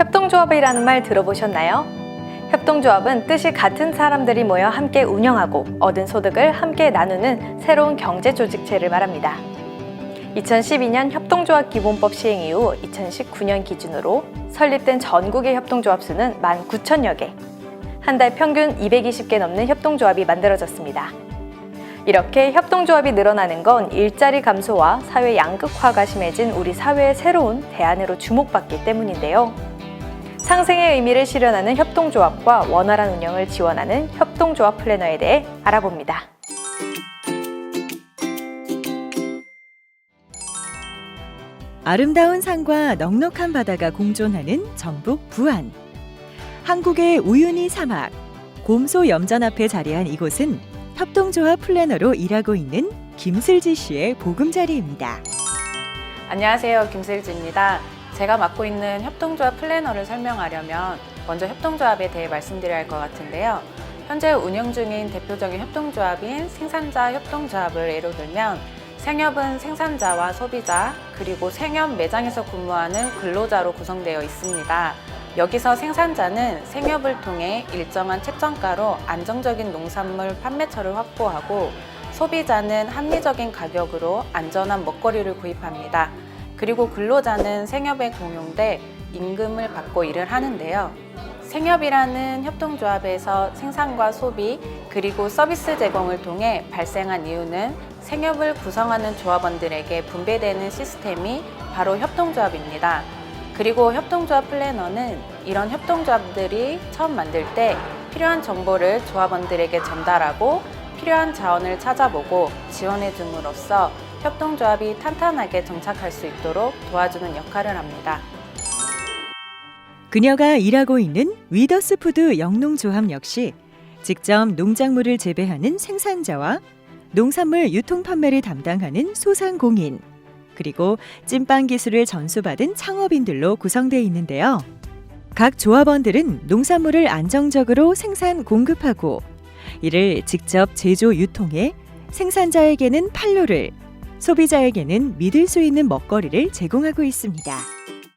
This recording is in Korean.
협동조합이라는 말 들어보셨나요? 협동조합은 뜻이 같은 사람들이 모여 함께 운영하고 얻은 소득을 함께 나누는 새로운 경제 조직체를 말합니다. 2012년 협동조합 기본법 시행 이후 2019년 기준으로 설립된 전국의 협동조합 수는 19,000여 개. 한 달 평균 220개 넘는 협동조합이 만들어졌습니다. 이렇게 협동조합이 늘어나는 건 일자리 감소와 사회 양극화가 심해진 우리 사회의 새로운 대안으로 주목받기 때문인데요. 상생의 의미를 실현하는 협동조합과 원활한 운영을 지원하는 협동조합 플래너에 대해 알아봅니다. 아름다운 산과 넉넉한 바다가 공존하는 전북 부안. 한국의 우유니 사막, 곰소 염전 앞에 자리한 이곳은 협동조합 플래너로 일하고 있는 김슬지 씨의 보금자리입니다. 안녕하세요. 김슬지입니다. 제가 맡고 있는 협동조합 플래너를 설명하려면 먼저 협동조합에 대해 말씀드려야 할 것 같은데요. 현재 운영 중인 대표적인 협동조합인 생산자 협동조합을 예로 들면 생협은 생산자와 소비자 그리고 생협 매장에서 근무하는 근로자로 구성되어 있습니다. 여기서 생산자는 생협을 통해 일정한 책정가로 안정적인 농산물 판매처를 확보하고 소비자는 합리적인 가격으로 안전한 먹거리를 구입합니다. 그리고 근로자는 생협에 공용돼 임금을 받고 일을 하는데요. 생협이라는 협동조합에서 생산과 소비 그리고 서비스 제공을 통해 발생한 이유는 생협을 구성하는 조합원들에게 분배되는 시스템이 바로 협동조합입니다. 그리고 협동조합 플래너는 이런 협동조합들이 처음 만들 때 필요한 정보를 조합원들에게 전달하고 필요한 자원을 찾아보고 지원해 줌으로써 협동조합이 탄탄하게 정착할 수 있도록 도와주는 역할을 합니다. 그녀가 일하고 있는 위더스푸드 영농조합 역시 직접 농작물을 재배하는 생산자와 농산물 유통 판매를 담당하는 소상공인 그리고 찐빵 기술을 전수받은 창업인들로 구성되어 있는데요. 각 조합원들은 농산물을 안정적으로 생산 공급하고 이를 직접 제조 유통해 생산자에게는 판로를 소비자에게는 믿을 수 있는 먹거리를 제공하고 있습니다.